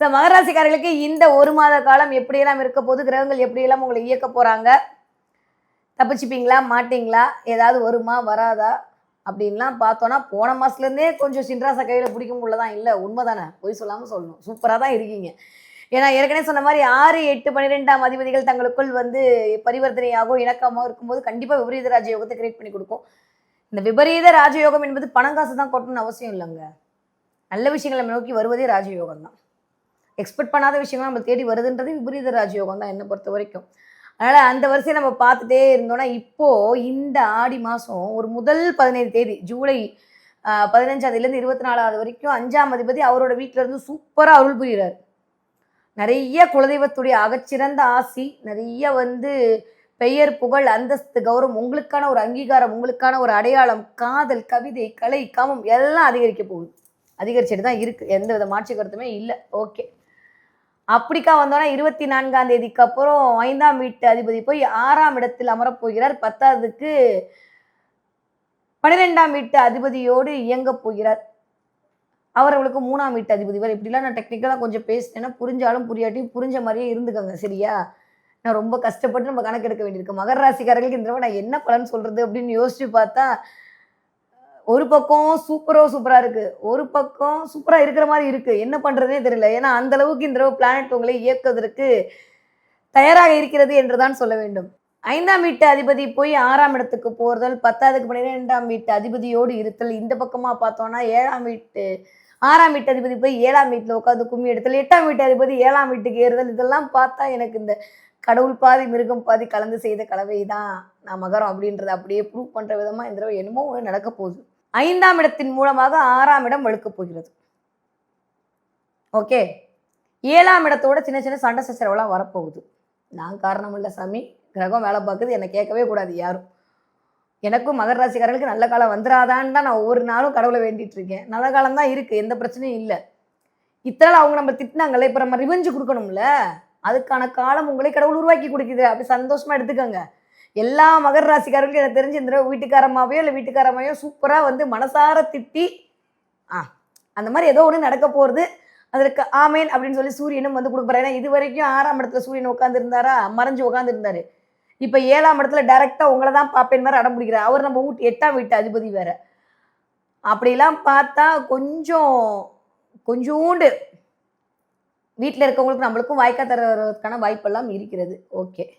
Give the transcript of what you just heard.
So மகராசிக்காரர்களுக்கு இந்த ஒரு மாத காலம் எப்படியெல்லாம் இருக்க போது கிரகங்கள் எப்படியெல்லாம் உங்களை இயக்க போகிறாங்க தப்பிச்சுப்பீங்களா? மாட்டிங்களா? ஏதாவது வருமா? வராதா? அப்படின்லாம் பார்த்தோன்னா போன மாசத்துலேருந்தே கொஞ்சம் சின்ராசா கையில் பிடிக்க தான் இல்லை. உண்மை தானே பொய் சொல்லாமல் சொல்லணும். சூப்பராக தான் இருக்கீங்க. ஏன்னா ஏற்கனவே சொன்ன மாதிரி ஆறு எட்டு பன்னிரெண்டாம் அதிபதிகள் தங்களுக்குள் வந்து பரிவர்த்தனையாகவும் இணக்கமாகவும் இருக்கும்போது கண்டிப்பாக விபரீத ராஜயோகத்தை கிரியேட் பண்ணி கொடுக்கும். இந்த விபரீத ராஜயோகம் என்பது பணம் காசு தான் கொட்டணும்னு அவசியம் இல்லைங்க. நல்ல விஷயங்களை நோக்கி வருவதே ராஜயோகம் தான் எக்ஸ்பெக்ட் பண்ணாத விஷயங்கள் நம்ம தேடி வருதுன்றது விபரீத ராஜயோகம் தான் என்னை பொறுத்த வரைக்கும். அதனால் அந்த வரிசையை நம்ம பார்த்துட்டே இருந்தோம்னா இப்போது இந்த ஆடி மாதம் ஒரு முதல் பதினைந்து தேதி ஜூலை பதினஞ்சாந்தேதியிலேருந்து இருபத்தி நாலாவது வரைக்கும் அஞ்சாம் அதிபதி அவரோட வீட்டிலேருந்து சூப்பராக அருள் புரிகிறார். நிறைய குலதெய்வத்துடைய அகச்சிறந்த ஆசி நிறைய வந்து பெயர் புகழ் அந்தஸ்து கௌரவம் உங்களுக்கான ஒரு அங்கீகாரம் உங்களுக்கான ஒரு அடையாளம் காதல் கவிதை கலை காமம் எல்லாம் அதிகரிக்க போகுது. அதிகரிச்சுட்டு தான் இருக்குது எந்த வித மாற்று கருத்துமே இல்லை. ஓகே. அப்படிக்கா வந்தோன்னா இருபத்தி நான்காம் தேதிக்கு அப்புறம் ஐந்தாம் வீட்டு அதிபதி போய் ஆறாம் இடத்தில் அமரப் போகிறார் பத்தாவதுக்கு பன்னிரெண்டாம் வீட்டு அதிபதியோடு இயங்க போகிறார். அவர் அவளுக்கு மூணாம் வீட்டு அதிபதி. வரை இப்படிலாம் நான் டெக்னிக்கலாக கொஞ்சம் பேசினேன்னா புரிஞ்சாலும் புரியாட்டியும் புரிஞ்ச மாதிரியே இருந்துக்கோங்க சரியா? நான் ரொம்ப கஷ்டப்பட்டு நம்ம கணக்கெடுக்க வேண்டியிருக்கு. மகர ராசிக்காரர்களுக்கு இந்த தடவை நான் என்ன பலன் சொல்றது அப்படின்னு யோசிச்சு பார்த்தா ஒரு பக்கம் சூப்பரோ சூப்பராக இருக்குது ஒரு பக்கம் சூப்பராக இருக்கிற மாதிரி இருக்குது என்ன பண்ணுறதுனே தெரியல. ஏன்னா அந்த அளவுக்கு இந்த தடவை பிளானட் உங்களை இயக்குவதற்கு தயாராக இருக்கிறது என்று தான் சொல்ல வேண்டும். ஐந்தாம் வீட்டு அதிபதி போய் ஆறாம் இடத்துக்கு போகிறதல் பத்தாவதுக்கு பன்னிரெண்டாம் வீட்டு அதிபதியோடு இருத்தல் இந்த பக்கமாக பார்த்தோன்னா ஏழாம் வீட்டு ஆறாம் வீட்டு அதிபதி போய் ஏழாம் வீட்டில் உட்காந்து கும்மி எடுத்தல் எட்டாம் வீட்டு அதிபதி ஏழாம் வீட்டுக்கு ஏறுதல் இதெல்லாம் பார்த்தா எனக்கு இந்த கடவுள் பாதி மிருகம் பாதி கலந்து செய்த கலவை தான் நான் மகரம் அப்படின்றத அப்படியே ப்ரூவ் பண்ணுற விதமாக இந்த தடவை என்னமோ ஒன்று நடக்க போகுது. ஐந்தாம் இடத்தின் மூலமாக ஆறாம் இடம் வழுக்கப் போகிறது. ஓகே? ஏழாம் இடத்தோட சின்ன சின்ன சண்டை சச்சரவுலாம் வரப்போகுது. நான் காரணம் இல்லை சாமி. கிரகம் வேலை பார்க்குது. என்னை கேட்கவே கூடாது யாரும். எனக்கும் மகர ராசிக்காரர்களுக்கு நல்ல காலம் வந்துடாதான்னு தான் நான் ஒவ்வொரு நாளும் கடவுளை வேண்டிட்டு இருக்கேன். நல்ல காலம் தான் இருக்குது எந்த பிரச்சனையும் இல்லை. இத்தனை நாள் அவங்க நம்ம திட்டினாங்கல்ல. இப்போ நம்ம ரிவெஞ்சு கொடுக்கணும்ல. அதுக்கான காலம் உங்களே கடவுள் உருவாக்கி கொடுக்குது. அப்படி சந்தோஷமா எடுத்துக்கோங்க. எல்லா மகர ராசிக்காரர்களுக்கும் எனக்கு தெரிஞ்சு இந்த வீட்டுக்காரமாவையோ இல்லை வீட்டுக்காரமாவையோ சூப்பராக வந்து மனசார திட்டி ஆ அந்த மாதிரி ஏதோ ஒன்று நடக்க போகிறது அதற்கு ஆமேன் அப்படின்னு சொல்லி சூரியனும் வந்து கொடுக்குறாரு ஏன்னா இது வரைக்கும் ஆறாம் இடத்துல சூரியன் உட்காந்துருந்தாரா மறைஞ்சு உட்காந்துருந்தாரு இப்போ ஏழாம் இடத்துல டைரெக்டாக உங்களை தான் பார்ப்பேன் மாதிரி அடம் பிடிக்கிறார். அவர் நம்ம வீட்டு எட்டாம் வீட்டு அதிபதி வேற. அப்படிலாம் பார்த்தா கொஞ்சம் கொஞ்சோண்டு வீட்டில் இருக்கவங்களுக்கு நம்மளுக்கும் வாய்க்கா தரதுக்கான வாய்ப்பெல்லாம் இருக்கிறது. ஓகே.